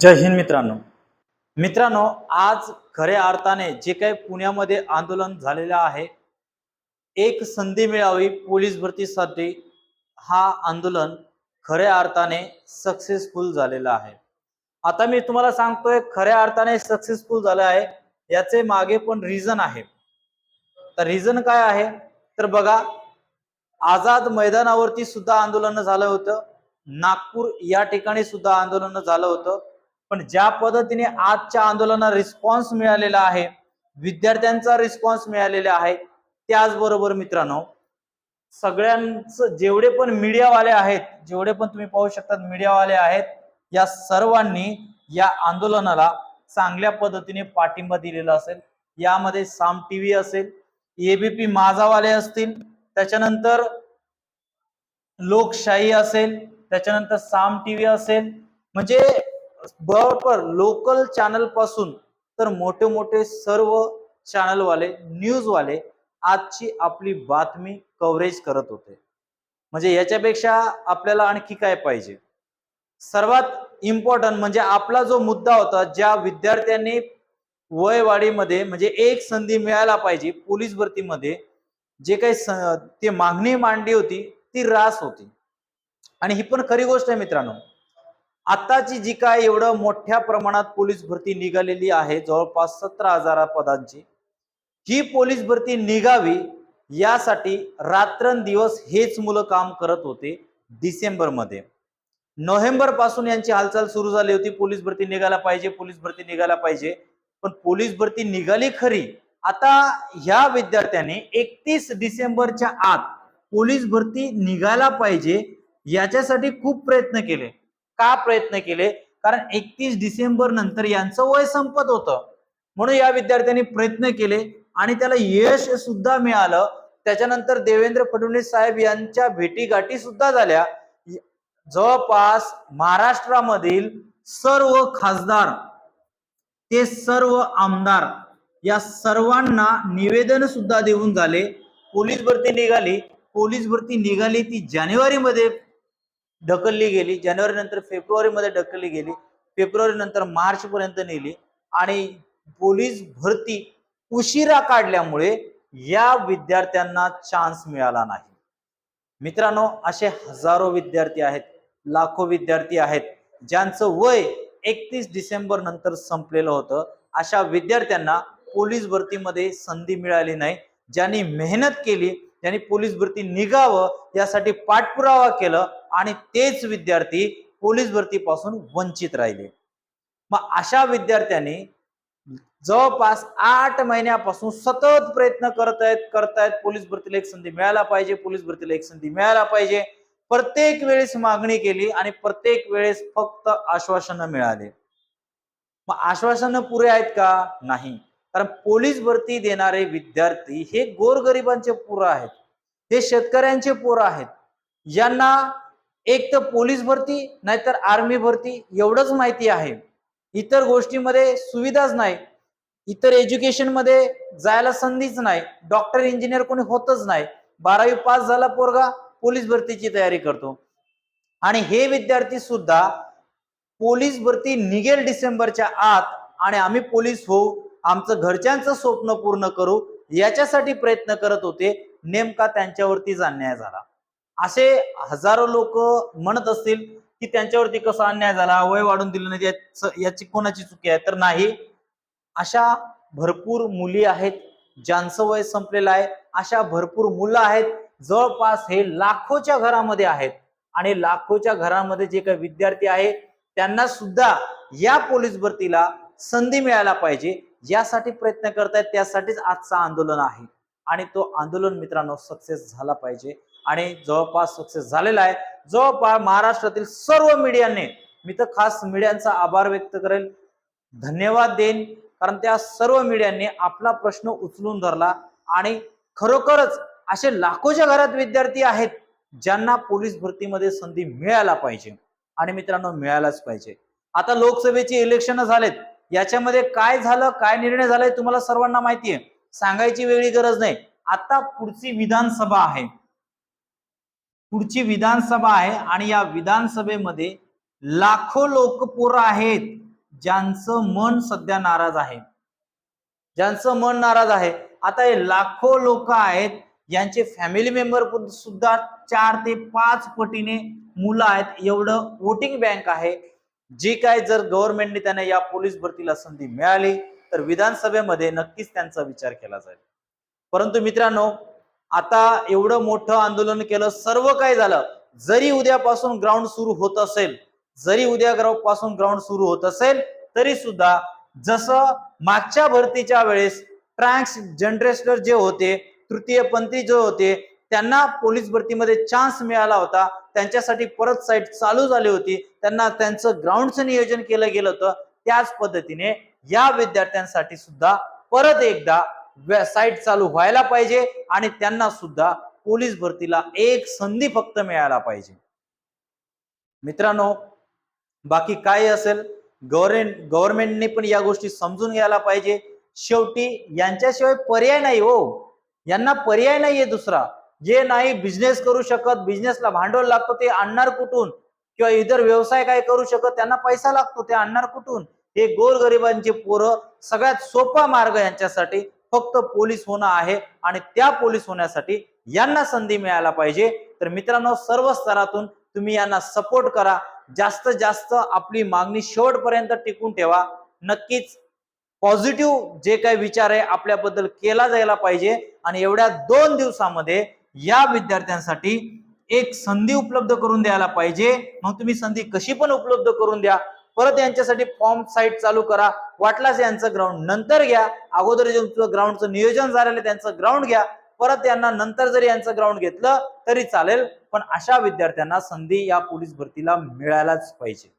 जय हिंद मित्रांनो. मित्रांनो आज खऱ्या अर्थाने जे काही पुण्यामध्ये आंदोलन झालेलं आहे एक संधी मिळावी पोलीस भरतीसाठी हा आंदोलन खऱ्या अर्थाने सक्सेसफुल झालेलं आहे. आता मी तुम्हाला सांगतोय खऱ्या अर्थाने सक्सेसफुल झालं आहे याचे मागे पण रिझन आहे. तर रिझन काय आहे? तर बघा आझाद मैदानावरती सुद्धा आंदोलन झालं होतं. नागपूर या ठिकाणी सुद्धा आंदोलन झालं होतं. पण ज्या पद्धतीने आजच्या आंदोलनाला रिस्पॉन्स मिळालेला आहे विद्यार्थ्यांचा रिस्पॉन्स मिळालेला आहे त्याचबरोबर मित्रांनो सगळ्यांचं जेवढे पण मीडियावाले आहेत जेवढे पण तुम्ही पाहू शकता मीडियावाले आहेत या सर्वांनी या आंदोलनाला चांगल्या पद्धतीने पाठिंबा दिलेला असेल. यामध्ये साम टीव्ही असेल एबीपी माझावाले असतील त्याच्यानंतर लोकशाही असेल त्याच्यानंतर साम टीव्ही असेल. म्हणजे बरोबर लोकल चॅनलपासून तर मोठे मोठे सर्व चॅनलवाले न्यूजवाले आजची आपली बातमी कव्हरेज करत होते. म्हणजे याच्यापेक्षा आपल्याला आणखी काय पाहिजे? सर्वात इम्पॉर्टंट म्हणजे आपला जो मुद्दा होता ज्या विद्यार्थ्यांनी वयवाढीमध्ये म्हणजे एक संधी मिळायला पाहिजे पोलीस भरतीमध्ये जे काही ती ते मागणी मांडली होती ती रास होती. आणि ही पण खरी गोष्ट आहे मित्रांनो. आताची जी काय एवढं मोठ्या प्रमाणात पोलीस भरती निघालेली आहे जवळपास सतरा हजार पदांची ही पोलीस भरती निघावी यासाठी रात्रंदिवस हेच मुलं काम करत होते डिसेंबरमध्ये. नोव्हेंबरपासून यांची हालचाल सुरू झाली होती पोलीस भरती निघायला पाहिजे पोलीस भरती निघायला पाहिजे. पण पोलीस भरती निघाली खरी. आता ह्या विद्यार्थ्याने एकतीस डिसेंबरच्या आत पोलीस भरती निघायला पाहिजे याच्यासाठी खूप प्रयत्न केले. का प्रयत्न केले? कारण एकतीस डिसेंबर नंतर यांचं वय संपत होतं. म्हणून या विद्यार्थ्यांनी प्रयत्न केले आणि त्याला यश सुद्धा मिळालं. त्याच्यानंतर देवेंद्र फडणवीस साहेब यांच्या भेटीगाठी सुद्धा झाल्या. जवळपास महाराष्ट्रामधील सर्व खासदार ते सर्व आमदार या सर्वांना निवेदन सुद्धा देऊन झाले. पोलीस भरती निघाली. पोलीस भरती निघाली ती जानेवारीमध्ये. ढकलली गेली. जानेवारी नंतर ढकलली गेली. फेब्रुवारी नंतर नेली. आणि पोलीस भरती उशिरा काढल्यामुळे या विद्यार्थ्यांना चान्स मिळाला नाही. मित्रांनो असे हजारो विद्यार्थी आहेत लाखो विद्यार्थी आहेत ज्यांचं वय एकतीस डिसेंबर नंतर संपलेलं होतं. अशा विद्यार्थ्यांना पोलीस भरतीमध्ये संधी मिळाली नाही. ज्यांनी मेहनत केली त्यांनी पोलीस भरती निघावं यासाठी पाठपुरावा केलं आणि तेच विद्यार्थी पोलीस भरतीपासून वंचित राहिले. मग अशा विद्यार्थ्यांनी जवळपास आठ महिन्यापासून सतत प्रयत्न करत आहेत करतायत पोलीस भरतीला एक संधी मिळायला पाहिजे पोलीस भरतीला एक संधी मिळायला पाहिजे. प्रत्येक वेळेस मागणी केली आणि प्रत्येक वेळेस फक्त आश्वासनं मिळाले. मग आश्वासनं पुरे आहेत का? नाही. कारण पोलीस भरती देणारे विद्यार्थी हे गोरगरिबांचे पोरं आहेत. हे शेतकऱ्यांचे पोरं आहेत. यांना एक तर पोलीस भरती नाहीतर आर्मी भरती एवढंच माहिती आहे. इतर गोष्टीमध्ये सुविधाच नाही. इतर एज्युकेशनमध्ये जायला संधीच नाही. डॉक्टर इंजिनियर कोणी होतच नाही. बारावी पास झाला पोरगा पोलीस भरतीची तयारी करतो. आणि हे विद्यार्थी सुद्धा पोलीस भरती निघेल डिसेंबरच्या आत आणि आम्ही पोलीस होऊ. आमचं घरच्यांचं स्वप्न पूर्ण करू याच्यासाठी प्रयत्न करत होते. नेमका त्यांच्यावरतीच अन्याय झाला. असे हजारो लोक म्हणत असतील की त्यांच्यावरती कसा अन्याय झाला वय वाढून दिलं नाही याची कोणाची चुकी आहे? तर नाही. अशा भरपूर मुली आहेत ज्यांचं वय संपलेलं आहे. अशा भरपूर मुलं आहेत जवळपास हे लाखोच्या घरामध्ये आहेत. आणि लाखोच्या घरामध्ये जे काही विद्यार्थी आहेत त्यांना सुद्धा या पोलीस भरतीला संधी मिळायला पाहिजे. यासाठी प्रयत्न करतायत त्यासाठीच आजचा आंदोलन आहे. आणि तो आंदोलन मित्रांनो सक्सेस झाला पाहिजे. आणि जवळपास सक्सेस झालेला आहे. जवळपास महाराष्ट्रातील सर्व मीडियाने मी तर खास मीडियांचा आभार व्यक्त करेल. धन्यवाद देईन. कारण त्या सर्व मीडियांनी आपला प्रश्न उचलून धरला. आणि खरोखरच असे लाखोच्या घरात विद्यार्थी आहेत ज्यांना पोलीस भरतीमध्ये संधी मिळायला पाहिजे. आणि मित्रांनो मिळायलाच पाहिजे. आता लोकसभेची इलेक्शन झालेत. याच्यामध्ये काय झालं काय निर्णय झालाय तुम्हाला सर्वांना माहिती आहे सांगायची वेगळी गरज नाही. आता पुढची विधानसभा आहे. पुढची विधानसभा आहे आणि या विधानसभेमध्ये लाखो लोक पोरं आहेत ज्यांचं मन सध्या नाराज आहे. ज्यांचं मन नाराज आहे. आता हे लाखो लोक आहेत यांचे फॅमिली मेंबर सुद्धा चार ते पाच पटीने मुलं आहेत. एवढं वोटिंग बँक आहे. जी काय जर गव्हर्नमेंटने त्यांना या पोलीस भरतीला संधी मिळाली तर विधानसभेमध्ये नक्कीच त्यांचा विचार केला जाईल. परंतु मित्रांनो आता एवढं मोठं आंदोलन केलं सर्व काय झालं? जरी उद्यापासून ग्राउंड सुरू होत असेल जरी उद्या ग्राउंडपासून ग्राउंड सुरू होत असेल तरी सुद्धा जसं मागच्या भरतीच्या वेळेस ट्रॅक्स जनरेटर जे होते तृतीय पंथी जे होते त्यांना पोलीस भरतीमध्ये चान्स मिळाला होता. त्यांच्यासाठी परत साईट चालू झाली होती. त्यांना त्यांचं ग्राउंडचं नियोजन केलं गेलं होतं. त्याच पद्धतीने या विद्यार्थ्यांसाठी सुद्धा परत एकदा साईट चालू व्हायला पाहिजे आणि त्यांना सुद्धा पोलीस भरतीला एक संधी फक्त मिळायला पाहिजे. मित्रांनो बाकी काय असेल? गव्हर्मेंट गव्हर्नमेंटने पण या गोष्टी समजून घ्यायला पाहिजे. शेवटी यांच्याशिवाय पर्याय नाही हो. यांना पर्याय नाहीये दुसरा. जे नाही बिझनेस करू शकत बिझनेसला भांडवल लागतो ते आणणार कुठून? किंवा इतर व्यवसाय काय करू शकत त्यांना पैसा लागतो ते आणणार कुठून? हे गोरगरिबांचे पोरं सगळ्यात सोपा मार्ग यांच्यासाठी फक्त पोलीस होणं आहे आणि त्या पोलीस होण्यासाठी यांना संधी मिळायला पाहिजे. तर मित्रांनो सर्व स्तरातून तुम्ही यांना सपोर्ट करा. जास्तीत जास्त आपली मागणी शेवटपर्यंत टिकून ठेवा. नक्कीच पॉझिटिव्ह जे काही विचार आहे आपल्याबद्दल केला जायला पाहिजे. आणि एवढ्या दोन दिवसामध्ये या विद्यार्थ्यांसाठी एक संधी उपलब्ध करून द्यायला पाहिजे. मग तुम्ही संधी कशी पण उपलब्ध करून द्या. परत यांच्यासाठी फॉर्म साईट चालू करा. वाटलाच यांचं ग्राउंड नंतर घ्या. अगोदर जे तुमचं ग्राउंडचं नियोजन झालेलं आहे त्यांचं ग्राउंड घ्या. परत यांना नंतर जरी यांचं ग्राउंड घेतलं तरी चालेल. पण अशा विद्यार्थ्यांना संधी या पोलीस भरतीला मिळायलाच पाहिजे.